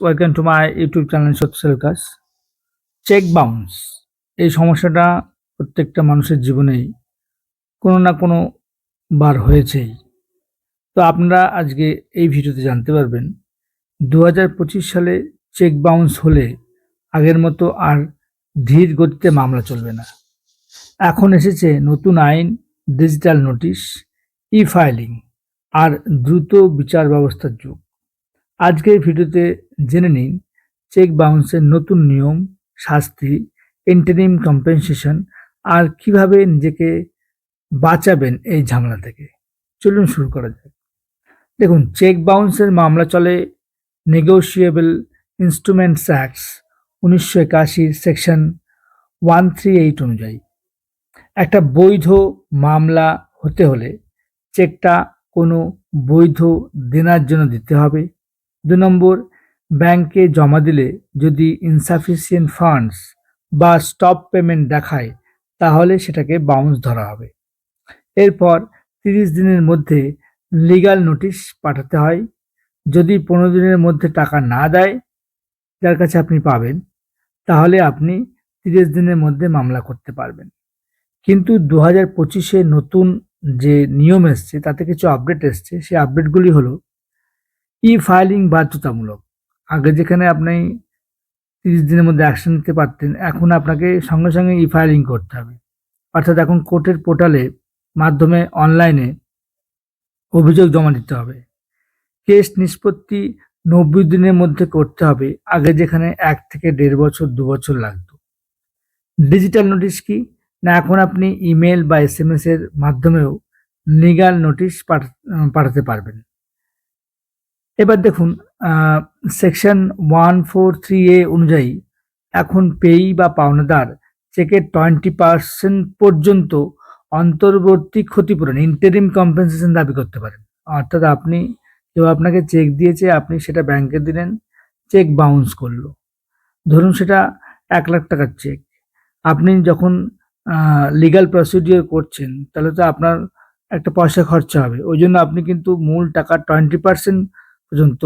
Welcome to my YouTube channel সেলকাস check bounce এই সমস্যাটা প্রত্যেকটা মানুষের জীবনেই কোনো না কোনো বার হয়েছেই। তো আপনারা আজকে এই ভিডিওতে জানতে পারবেন দু হাজার পঁচিশ সালে চেক বাউন্স হলে আগের মতো আর ধীর গতিতে মামলা চলবে না। এখন এসেছে নতুন আইন ডিজিটাল নোটিশ ই ফাইলিং আর দ্রুত বিচার ব্যবস্থার যুগ। আজকের ভিডিওতে জেনে নিন চেক বাউন্সের নতুন নিয়ম, শাস্তি ইন্টারিম কম্পেনসেশন আর কীভাবে নিজেকে বাঁচাবেন এই ঝামেলা থেকে। চলুন শুরু করা যাক। দেখুন চেক বাউন্সের মামলা চলে নেগোশিয়েবল ইনস্ট্রুমেন্টস অ্যাক্টস উনিশশো একাশির সেকশন ওয়ান থ্রি এইট অনুযায়ী। একটা বৈধ মামলা হতে হলে চেকটা কোনো বৈধ দেনার জন্য দিতে হবে। দু নম্বর, ব্যাংকে জমা দিলে যদি ইনসাফিসিয়েন্ট ফান্ডস বা স্টপ পেমেন্ট দেখায়, তাহলে সেটাকে বাউন্স ধরা হবে। এরপর তিরিশ দিনের মধ্যে লিগ্যাল নোটিশ পাঠাতে হয়। যদি পনেরো দিনের মধ্যে টাকা না দেয়, যার কাছে আপনি পাবেন, তাহলে আপনি তিরিশ দিনের মধ্যে মামলা করতে পারবেন। কিন্তু দু হাজার পঁচিশে নতুন যে নিয়ম এসছে, তাতে কিছু আপডেট এসছে। সেই আপডেটগুলি হলো ই ফাইলিং বাধ্যতামূলক। আগে যেখানে আপনি তিরিশ দিনের মধ্যে অ্যাকশন নিতে পারতেন, এখন আপনাকে সঙ্গে সঙ্গে ই ফাইলিং করতে হবে। অর্থাৎ এখন কোর্টের পোর্টালে মাধ্যমে অনলাইনে অভিযোগ জমা দিতে হবে। কেস নিষ্পত্তি নব্বই দিনের মধ্যে করতে হবে, আগে যেখানে এক থেকে দেড় বছর, দু বছর লাগতো। ডিজিটাল নোটিশ কি? না, এখন আপনি ইমেল বা এস এম এর মাধ্যমেও লিগাল নোটিশ পাঠাতে পারবেন। এবার দেখুন section one four three A অনুযায়ী এখন পেই বা পাওনাদার চেকের টোয়েন্টি পার্সেন্ট পর্যন্ত অন্তর্বর্তী ক্ষতিপূরণ ইন্টারিম কম্পেনসেশন দাবি করতে পারেন। অর্থাৎ আপনি কেউ আপনাকে চেক দিয়েছে, আপনি সেটা ব্যাংকে দিলেন চেক বাউন্স করল। ধরুন সেটা এক লাখ টাকার চেক আপনি যখন লিগাল প্রসিডিওর করছেন, তাহলে তো আপনার একটা পয়সা খরচা হবে। ওই জন্য আপনি কিন্তু মূল টাকার টোয়েন্টি পার্সেন্ট পর্যন্ত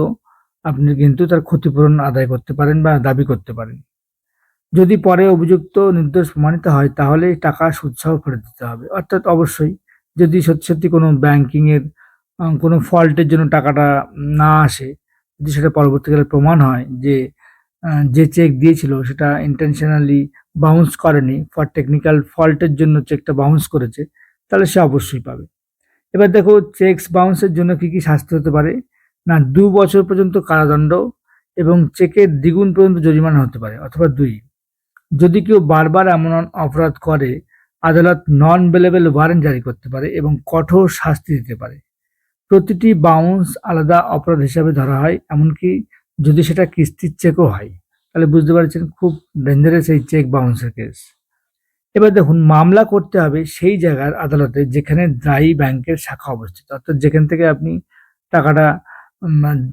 আপনি কিন্তু তার ক্ষতিপূরণ আদায় করতে পারেন বা দাবি করতে পারেন। যদি পরে অভিযুক্ত নির্দোষ প্রমাণিত হয়, তাহলে টাকা সুৎসাহ ফেরত দিতে হবে। অর্থাৎ অবশ্যই যদি সত্যি সত্যি কোনো ব্যাংকিংয়ের কোনো ফল্টের জন্য টাকাটা না আসে, যদি সেটা পরবর্তীকালে প্রমাণ হয় যে যে চেক দিয়েছিল সেটা ইন্টেনশনালি বাউন্স করেনি ফর টেকনিক্যাল ফল্টের জন্য চেকটা বাউন্স করেছে, তাহলে সে অবশ্যই পাবে। এবার দেখো চেকস বাউন্সের জন্য কি কি শাস্তি হতে পারে? না, দু বছর পর্যন্ত কারাদণ্ড এবং চেকের দ্বিগুণ পর্যন্ত জরিমানা হতে পারে, অথবা দুই। যদি কেউ বারবার এমন অপরাধ করে, আদালত নন বেলেবেল ওয়ারেন্ট জারি করতে পারে এবং কঠোর শাস্তি দিতে পারে। প্রতিটি বাউন্স আলাদা অপরাধ হিসাবে ধরা হয়, এমনকি যদি সেটা কিস্তির চেকও হয়। তাহলে বুঝতে পারছেন, খুব ডেঞ্জারাস এই চেক বাউন্সের কেস এবার দেখুন, মামলা করতে হবে সেই জায়গার আদালতে যেখানে দায়ী ব্যাংকের শাখা অবস্থিত। অর্থাৎ যেখান থেকে আপনি টাকাটা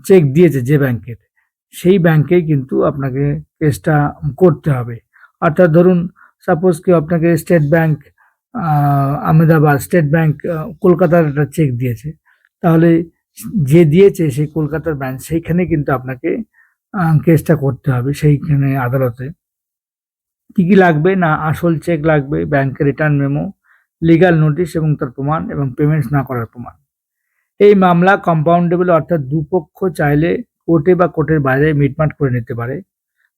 চেক দিয়েছে যে ব্যাংকের সেই ব্যাংকেই কিন্তু আপনাকে কেসটা করতে হবে। অর্থাৎ ধরুন সাপোজ কেউ আপনাকে state bank Ahmedabad state bank কলকাতার একটা চেক দিয়েছে। তাহলে যে দিয়েছে সেই কলকাতার ব্রাঞ্চ সেইখানে কিন্তু আপনাকে কেসটা করতে হবে সেইখানে আদালতে। কি কি লাগবে না আসল চেক লাগবে? ব্যাংকের রিটার্ন মেমো লিগাল নোটিশ এবং তার প্রমাণ এবং পেমেন্টস না করার প্রমাণ। এই মামলা কম্পাউন্ডেবল অর্থাৎ দুপক্ষ চাইলে কোর্টে বা কোর্টের বাইরে মিটমাট করে নিতে পারে।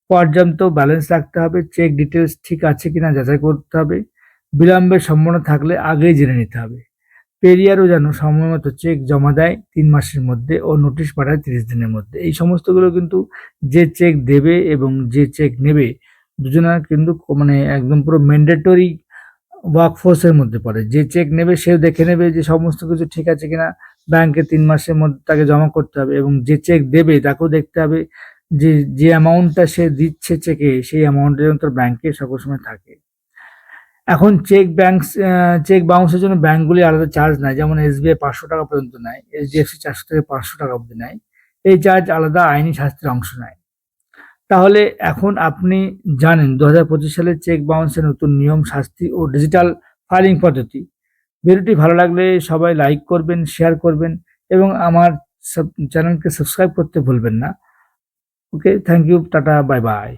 পর্যাপ্ত ব্যালেন্স রাখতে হবে চেক ডিটেলস ঠিক আছে কিনা যাচাই করতে হবে বিলম্বের সম্ভাবনা থাকলে আগেই জেনে নিতে হবে। পেরিয়ারও যেন সময় মতো চেক জমা দেয় তিন মাসের মধ্যে ও নোটিশ পাঠায় তিরিশ দিনের মধ্যে। এই সমস্তগুলো কিন্তু যে চেক দেবে এবং যে চেক নেবে, দুজনের কিন্তু মানে একদম পুরো ম্যান্ডেটরি ওয়ার্কফোর্সের মধ্যে পড়ে। যে চেক নেবে সেও দেখে নেবে যে সমস্ত কিছু ঠিক আছে কিনা ব্যাংকে তিন মাসের মধ্যে তাকে জমা করতে হবে এবং যে চেক দেবে তাকেও দেখতে হবে যে যে অ্যামাউন্টটা সে দিচ্ছে চেকে সেই অ্যামাউন্টটা যেন তার ব্যাংকে সকল সময় থাকে। এখন চেক ব্যাংক চেক বাউন্সের জন্য ব্যাংকগুলি আলাদা চার্জ নেয়, যেমন এসবিআই পাঁচশো টাকা পর্যন্ত নেয় এইচডিএফসি চারশো থেকে পাঁচশো টাকা অবধি নেয়, এই চার্জ আলাদা আইনি শাস্তির অংশ নেয়। তাহলে এখন আপনি জানেন, দু হাজার পঁচিশ সালে চেক বাউন্সের নতুন নিয়ম, শাস্তি ও ডিজিটাল ফাইলিং পদ্ধতি। ভিডিওটি ভালো লাগলে সবাই লাইক করবেন শেয়ার করবেন এবং আমার চ্যানেলকে সাবস্ক্রাইব করতে ভুলবেন না। Okay thank you tata bye bye